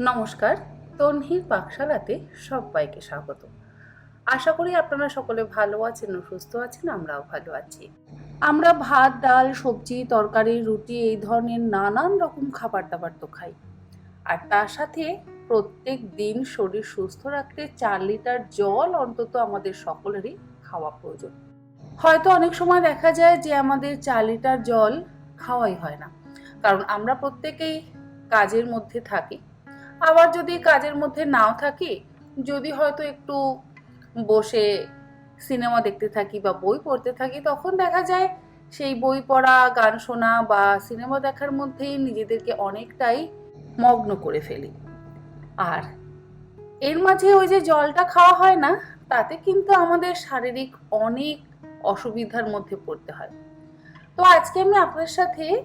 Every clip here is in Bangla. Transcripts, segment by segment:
নমস্কার, তন্হির পাকশালাতে সবাইকে স্বাগত। আশা করি আপনারা সকলে ভালো আছেন ও সুস্থ আছেন, আমরাও ভালো আছি। আমরা ভাত, ডাল, সবজি, তরকারি, রুটি এই ধরনের নানান রকম খাবার দাবার তো খাই। আর তার সাথে প্রত্যেক দিন শরীর সুস্থ রাখতে চার লিটার জল অন্তত আমাদের সকলেরই খাওয়া প্রয়োজন। হয়তো অনেক সময় দেখা যায় যে আমাদের চার লিটার জল খাওয়াই হয় না। কারণ আমরা প্রত্যেকেই কাজের মধ্যে থাকি। আবার যদি কাজের মধ্যে নাও থাকি, যদি হয়তো একটু বসে সিনেমা দেখতে থাকি বা বই পড়তে থাকি, তখন দেখা যায় সেই বই পড়া, গান শোনা বা সিনেমা দেখার মধ্যেই নিজেদেরকে অনেকটাই মগ্ন করে ফেলি। আর এর মাঝে ওই যে জলটা খাওয়া হয় না, তাতে কিন্তু আমাদের শারীরিক অনেক অসুবিধার মধ্যে পড়তে হয়। তো আজকে আমি আপনার সাথে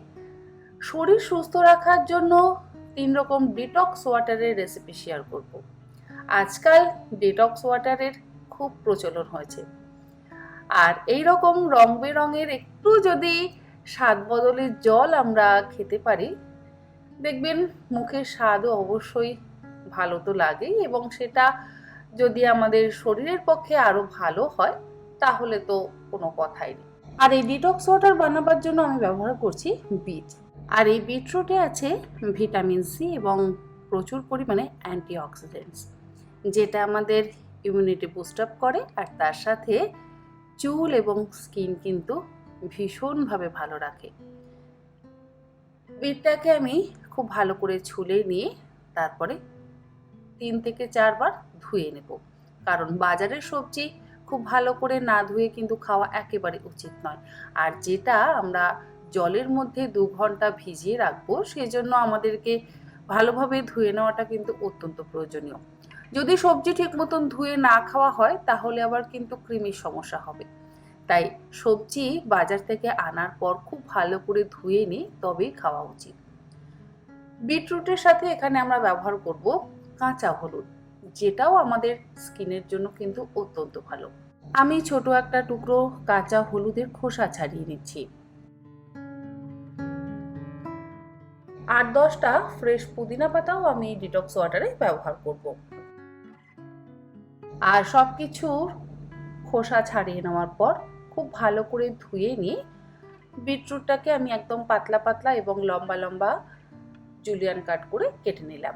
শরীর সুস্থ রাখার জন্য তিন রকম ডিটক্স ওয়াটারের রেসিপি শেয়ার করব। আজকাল ডিটক্স ওয়াটারের খুব প্রচলন হয়েছে। আর এই রকম রং বেরঙের একটু যদি স্বাদ বদলের জল আমরা খেতে পারি, দেখবেন মুখের স্বাদও অবশ্যই ভালো তো লাগেই এবং সেটা যদি আমাদের শরীরের পক্ষে আরও ভালো হয়, তাহলে তো কোনো কথাই নেই। আর এই ডিটক্স ওয়াটার বানাবার জন্য আমি ব্যবহার করছি বিট আর এই বিটরুটে আছে ভিটামিন সি এবং প্রচুর পরিমাণে অ্যান্টিঅক্সিডেন্টস যেটা আমাদের ইমিউনিটি বুস্ট আপ করে আর তার সাথে চুল এবং স্কিন কিন্তু ভীষণভাবে ভালো রাখে। বিটটাকে আমি খুব ভালো করে ছুলে নিয়ে তারপরে তিন থেকে চারবার ধুয়ে নেব। কারণ বাজারের সবজি খুব ভালো করে না ধুয়ে কিন্তু খাওয়া একেবারে উচিত নয়। আর যেটা আমরা জলের মধ্যে দু ঘণ্টা ভিজিয়ে রাখব, সেজন্য আমাদেরকে ভালোভাবে ধুয়ে নেওয়াটা কিন্তু অত্যন্ত প্রয়োজনীয়। যদি সবজি ঠিক মতন ধুয়ে না খাওয়া হয়, তাহলে আবার কিন্তু কৃমির সমস্যা হবে। তাই সবজি বাজার থেকে আনার পর খুব ভালো করে ধুয়ে নিই তবেই খাওয়া উচিত। বিটরুটের সাথে এখানে আমরা ব্যবহার করব কাঁচা হলুদ, যেটাও আমাদের স্কিনের জন্য কিন্তু অত্যন্ত ভালো। আমি ছোট একটা টুকরো কাঁচা হলুদের খোসা ছাড়িয়ে নিচ্ছি। আট দশটা ফ্রেশ পুদিনা পাতাও আমি ডিটক্স ওয়াটারে ব্যবহার করব। আর সব কিছুর খোসা ছাড়িয়ে নেওয়ার পর খুব ভালো করে ধুয়ে নিয়ে বিটরুটটাকে আমি একদম পাতলা পাতলা এবং লম্বা লম্বা জুলিয়ান কাট করে কেটে নিলাম।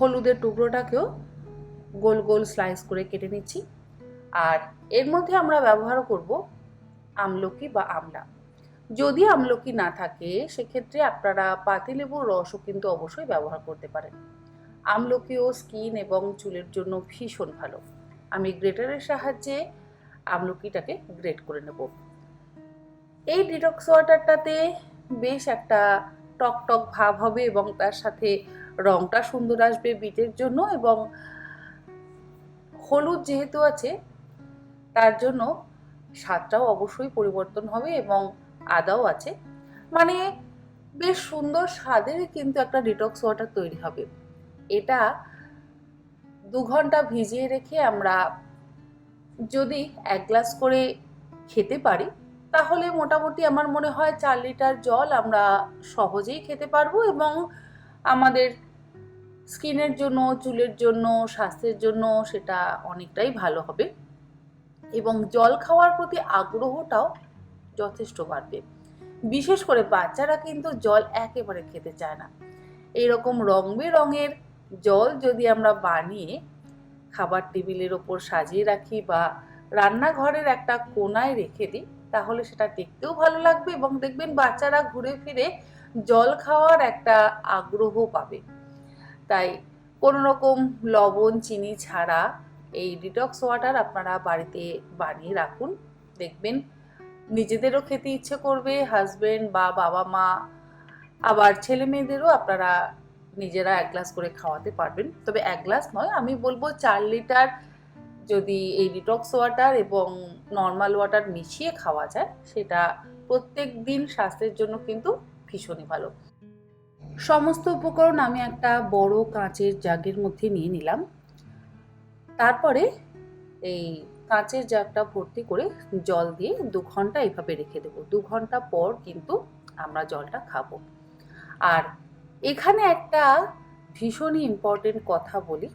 হলুদের টুকরোটাকেও গোল গোল স্লাইস করে কেটে নিচ্ছি। আর এর মধ্যে আমরা ব্যবহার করব আমলকি বা আমলা যদি আমলকি না থাকে, সেক্ষেত্রে আপনারা পাতিলেবুর রসও কিন্তু অবশ্যই ব্যবহার করতে পারেন। আমলকিও স্কিন এবং চুলের জন্য ভীষণ ভালো। আমি গ্রেটারের সাহায্যে আমলকিটাকে গ্রেট করে নেব। এই ডিটক্স ওয়াটারটাতে বেশ একটা টক টক ভাব হবে এবং তার সাথে রংটা সুন্দর আসবে বিটের জন্য এবং হলুদ যেহেতু আছে, তার জন্য স্বাদটাও অবশ্যই পরিবর্তন হবে এবং আদাও আছে। মানে বেশ সুন্দর স্বাদের কিন্তু একটা ডিটক্স ওয়াটার তৈরি হবে। এটা দু ঘণ্টা ভিজিয়ে রেখে আমরা যদি এক গ্লাস করে খেতে পারি, তাহলে মোটামুটি আমার মনে হয় চার লিটার জল আমরা সহজেই খেতে পারব এবং আমাদের স্কিনের জন্য, চুলের জন্য, স্বাস্থ্যের জন্য সেটা অনেকটাই ভালো হবে। এবং জল খাওয়ার প্রতি আগ্রহটাও যথেষ্ট বাড়বে। বিশেষ করে বাচ্চারা কিন্তু জল একেবারে খেতে চায় না। এইরকম রং বেরঙের জল যদি আমরা বানিয়ে খাবার টেবিলের ওপর সাজিয়ে রাখি বা রান্নাঘরের একটা কোনায় রেখে দিই, তাহলে সেটা দেখতেও ভালো লাগবে এবং দেখবেন বাচ্চারা ঘুরে ফিরে জল খাওয়ার একটা আগ্রহ পাবে। তাই কোনো রকম লবণ, চিনি ছাড়া এই ডিটক্স ওয়াটার আপনারা বাড়িতে বানিয়ে রাখুন। দেখবেন নিজেদেরও খেতে ইচ্ছে করবে হাজবেন্ড বা বাবা মা, আবার ছেলে মেয়েদেরও আপনারা নিজেরা এক গ্লাস করে খাওয়াতে পারবেন। তবে এক গ্লাস নয়, আমি বলব চার লিটার যদি এই ডিটক্স ওয়াটার এবং নর্মাল ওয়াটার মিশিয়ে খাওয়া যায়, সেটা প্রত্যেক দিন স্বাস্থ্যের জন্য কিন্তু ভীষণই ভালো। সমস্ত উপকরণ আমি একটা বড় কাঁচের জাগের মধ্যে নিয়ে নিলাম। তারপরে এই কাঁচের জাগটা ভর্তি করে জল দিয়ে দু ঘণ্টা এভাবে রেখে দেবো। দু ঘণ্টা পর কিন্তু আমরা জলটা খাব। আর এখানে একটা ভীষণই ইম্পর্টেন্ট কথা বলি।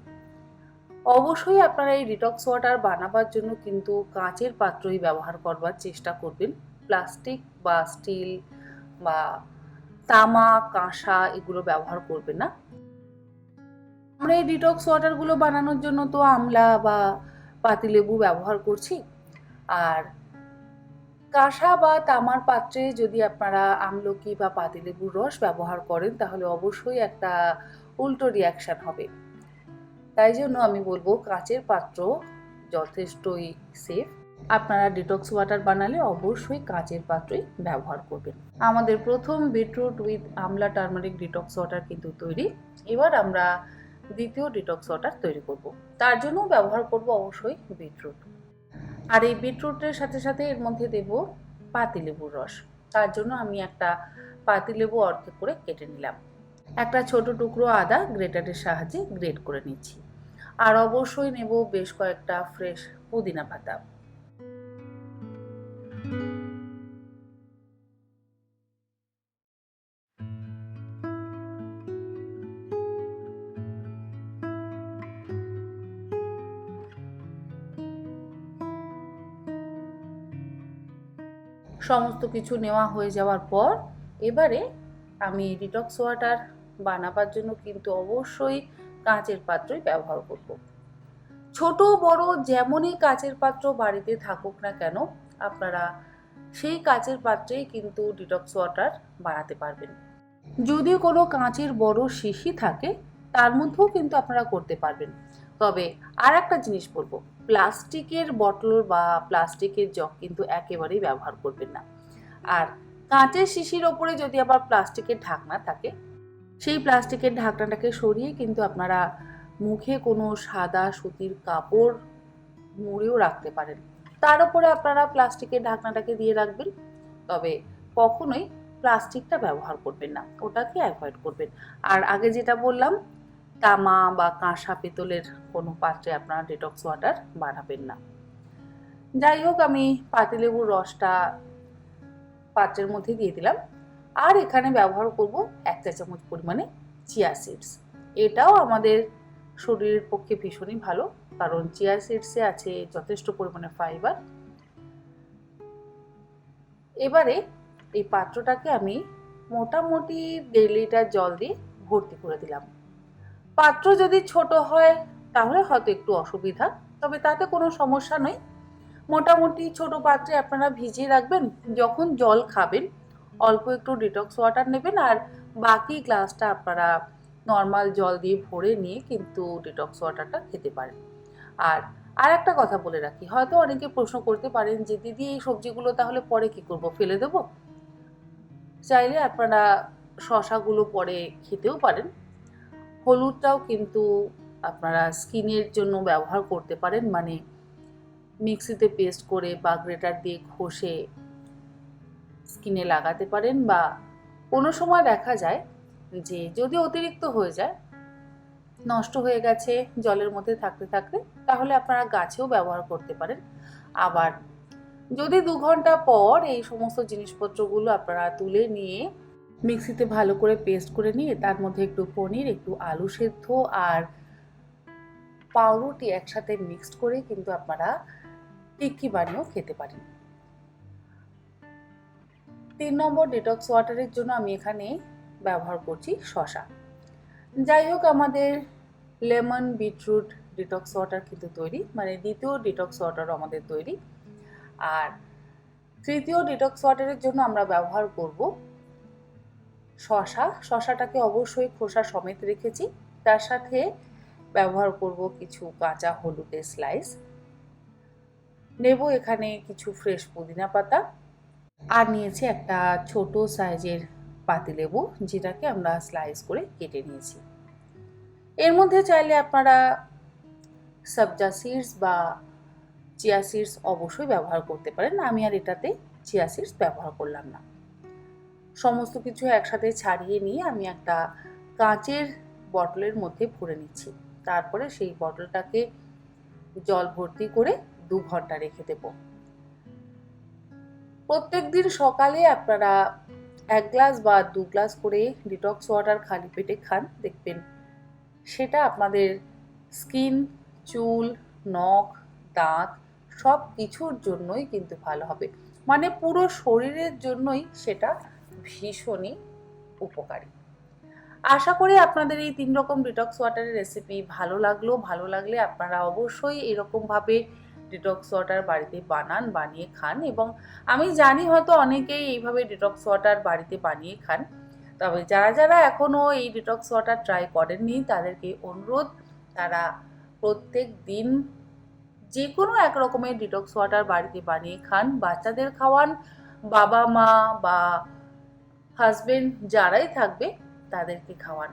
অবশ্যই আপনারা এই ডিটক্স ওয়াটার বানাবার জন্য কিন্তু কাঁচের পাত্রই ব্যবহার করবার চেষ্টা করবেন। প্লাস্টিক বা স্টিল বা তামা, কাঁসা এগুলো ব্যবহার করবেন না। আমরা এই ডিটক্স ওয়াটারগুলো বানানোর জন্য তো আমলা বা পাতিলেবু ব্যবহার করছি। আর কাঁসা বা তামার পাত্রে যদি আপনারা আমলকি বা পাতিলেবুর রস ব্যবহার করেন, তাহলে অবশ্যই একটা উল্টো রিয়াকশান হবে। তাই জন্য আমি বলব কাঁচের পাত্র যথেষ্টই সেফ আপনারা ডিটক্স ওয়াটার বানালে অবশ্যই কাঁচের পাত্রই ব্যবহার করবেন। আমাদের প্রথম beetroot with amla turmeric detox water কিন্তু তৈরি। এবার আমরা দ্বিতীয় ডিটক্স ওয়াটার তৈরি করব। তার জন্য ব্যবহার করব অবশ্যই বিটরুট আর এই বিটরুটের সাথে সাথে এর মধ্যে দেব পাতিলেবুর রস। তার জন্য আমি একটা পাতিলেবু অর্ধেক করে কেটে নিলাম। একটা ছোট টুকরো আদা গ্রেটারের সাহায্যে গ্রেট করে নিচ্ছি। আর অবশ্যই নেব বেশ কয়েকটা ফ্রেশ পুদিনা পাতা। সমস্ত কিছু নেওয়া হয়ে যাওয়ার পর এবারে আমি ডিটক্স ওয়াটার বানাবার জন্য কিন্তু অবশ্যই কাঁচের পাত্রই ব্যবহার করব। ছোট, বড় যেমনই কাঁচের পাত্র বাড়িতে থাকুক না কেন, আপনারা সেই কাঁচের পাত্রেই কিন্তু ডিটক্স ওয়াটার বানাতে পারবেন। যদি কোনো কাঁচের বড় শিশি থাকে তার মধ্যেও কিন্তু আপনারা করতে পারবেন। তবে আর একটা জিনিস বলব, প্লাস্টিকের বটল বা প্লাস্টিকের জগ কিন্তু একেবারেই ব্যবহার করবেন না। আর কাঁচের শিশির ওপরে যদি আবার প্লাস্টিকের ঢাকনা থাকে, সেই প্লাস্টিকের ঢাকনাটাকে সরিয়ে কিন্তু আপনারা মুখে কোনো সাদা সুতির কাপড় মুড়েও রাখতে পারেন। তার উপরে আপনারা প্লাস্টিকের ঢাকনাটাকে দিয়ে রাখবেন, তবে কখনোই প্লাস্টিকটা ব্যবহার করবেন না, ওটাকে অ্যাভয়েড করবেন। আর আগে যেটা বললাম তামা বা কাঁসা পেতলের কোনো পাত্রে আপনারা ডেটক্স ওয়াটার বানাবেন না। যাই হোক, আমি পাতিলেবুর রসটা পাত্রের মধ্যে দিয়ে দিলাম। আর এখানে ব্যবহার করব এক চা চামচ পরিমাণে চিয়া সিডস এটাও আমাদের শরীরের পক্ষে ভীষণই ভালো, কারণ চিয়া সিডসে আছে যথেষ্ট পরিমাণে ফাইবার এবারে এই পাত্রটাকে আমি মোটামুটি দেড় লিটার জল দিয়ে ভর্তি করে দিলাম। পাত্র যদি ছোট হয়, তাহলে হয়তো একটু অসুবিধা, তবে তাতে কোনো সমস্যা নয় মোটামুটি ছোট পাত্রে আপনারা ভিজিয়ে রাখবেন, যখন জল খাবেন, অল্প একটু ডিটক্স ওয়াটার নেবেন, আর বাকি গ্লাসটা আপনারা নর্মাল জল দিয়ে ভরে নিয়ে কিন্তু ডিটক্স ওয়াটারটা খেতে পারেন। আর আর একটা কথা বলে রাখি, হয়তো অনেকে প্রশ্ন করতে পারেন যে, দিদি, এই সবজিগুলো তাহলে পরে কি করব, ফেলে দেব? চাইলে আপনারা শশাগুলো পরে খেতেও পারেন। হলুদটাও কিন্তু আপনারা স্কিনের জন্য ব্যবহার করতে পারেন। মানে মিক্সিতে পেস্ট করে বা গ্রেটার দিয়ে ঘষে স্কিনে লাগাতে পারেন বা কোনো সময় দেখা যায় যে যদি অতিরিক্ত হয়ে যায়, নষ্ট হয়ে গেছে, জলের মধ্যে থাকতে থাকতে, তাহলে আপনারা গাছেও ব্যবহার করতে পারেন। আবার যদি দু ঘণ্টা পর এই সমস্ত জিনিসপত্রগুলো আপনারা তুলে নিয়ে মিক্সিতে ভালো করে পেস্ট করে নিয়ে তার মধ্যে একটু পনির, একটু আলু সেদ্ধ আর পাউরুটি একসাথে মিক্সড করে কিন্তু আপনারা টিক্কি বানিয়েও খেতে পারেন। তিন নম্বর ডিটক্স ওয়াটারের জন্য আমি এখানে ব্যবহার করছি শশা যাই হোক, আমাদের লেমন বিটরুট ডিটক্স ওয়াটার কিন্তু তৈরি মানে দ্বিতীয় ডিটক্স ওয়াটারও আমাদের তৈরি। আর তৃতীয় ডিটক্স ওয়াটারের জন্য আমরা ব্যবহার করব শশা, শশাটাকে অবশ্যই খোসা সমেত রেখেছি। তার সাথে ব্যবহার করব কিছু কাঁচা হলুদের স্লাইস নেব এখানে কিছু ফ্রেশ পুদিনা পাতা। আর নিয়েছি একটা ছোট সাইজের পাতিলেবু, যেটাকে আমরা স্লাইস করে কেটে নিয়েছি। এর মধ্যে চাইলে আপনারা সবজা সিডস বা চিয়া সিডস অবশ্যই ব্যবহার করতে পারেন। আমি আর এটাতে চিয়া সিডস ব্যবহার করলাম না। সমস্ত কিছু একসাথে ছাড়িয়ে নিয়ে আমি একটা কাঁচের বটলের মধ্যে ভরে নিচ্ছি। তারপরে সেই বটলটাকে জল ভর্তি করে দু ঘণ্টা রেখে দেব। প্রত্যেক দিন সকালে আপনারা এক গ্লাস বা দু গ্লাস করে ডিটক্স ওয়াটার খালি পেটে খান, দেখবেন সেটা আপনাদের স্কিন চুল, নখ, দাঁত সব কিছুর জন্যই কিন্তু ভালো হবে। মানে পুরো শরীরের জন্যই সেটা ভীষণই উপকারী। আশা করি আপনাদের এই তিন রকম ডিটক্স ওয়াটারের রেসিপি ভালো লাগল। ভালো লাগলে আপনারা অবশ্যই এরকমভাবে ডিটক্স ওয়াটার বাড়িতে বানান, বানিয়ে খান এবং আমি জানি হয়তো অনেকেই এইভাবে ডিটক্স ওয়াটার বাড়িতে বানিয়ে খান। তবে যারা যারা এখনও এই ডিটক্স ওয়াটার ট্রাই করেননি, তাদেরকে অনুরোধ, তারা প্রত্যেক দিন যে কোনো এক রকমের ডিটক্স ওয়াটার বাড়িতে বানিয়ে খান। বাচ্চাদের খাওয়ান বাবা মা বা হাজবেন্ড যারাই থাকবে তাদেরকে খাওয়ান।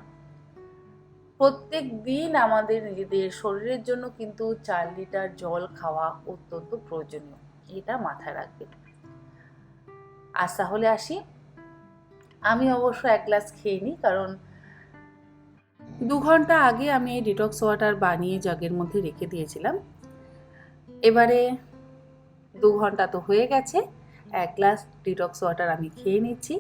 প্রত্যেক দিন আমাদের নিজেদের শরীরের জন্য কিন্তু চার লিটার জল খাওয়া অত্যন্ত প্রয়োজনীয়, এটা মাথায় রাখবে আজ তাহলে আসি। আমি অবশ্য এক গ্লাস খেয়ে নিই কারণ দু ঘণ্টা আগে আমি এই ডিটক্স ওয়াটার বানিয়ে জগের মধ্যে রেখে দিয়েছিলাম। এবারে দু ঘণ্টা তো হয়ে গেছে, এক গ্লাস ডিটক্স ওয়াটার আমি খেয়ে নিচ্ছি।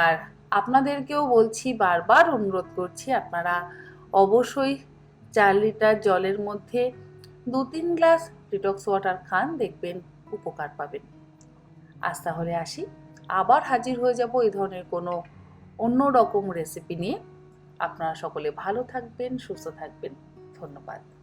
আর আপনাদেরকেও বলছি, বারবার অনুরোধ করছি, আপনারা অবশ্যই চার লিটার জলের মধ্যে দু তিন গ্লাস ডিটক্স ওয়াটার খান, দেখবেন উপকার পাবেন। আজ তাহলে আসি। আবার হাজির হয়ে যাব এই ধরনের কোনো অন্য রকম রেসিপি নিয়ে। আপনারা সকলে ভালো থাকবেন, সুস্থ থাকবেন। ধন্যবাদ।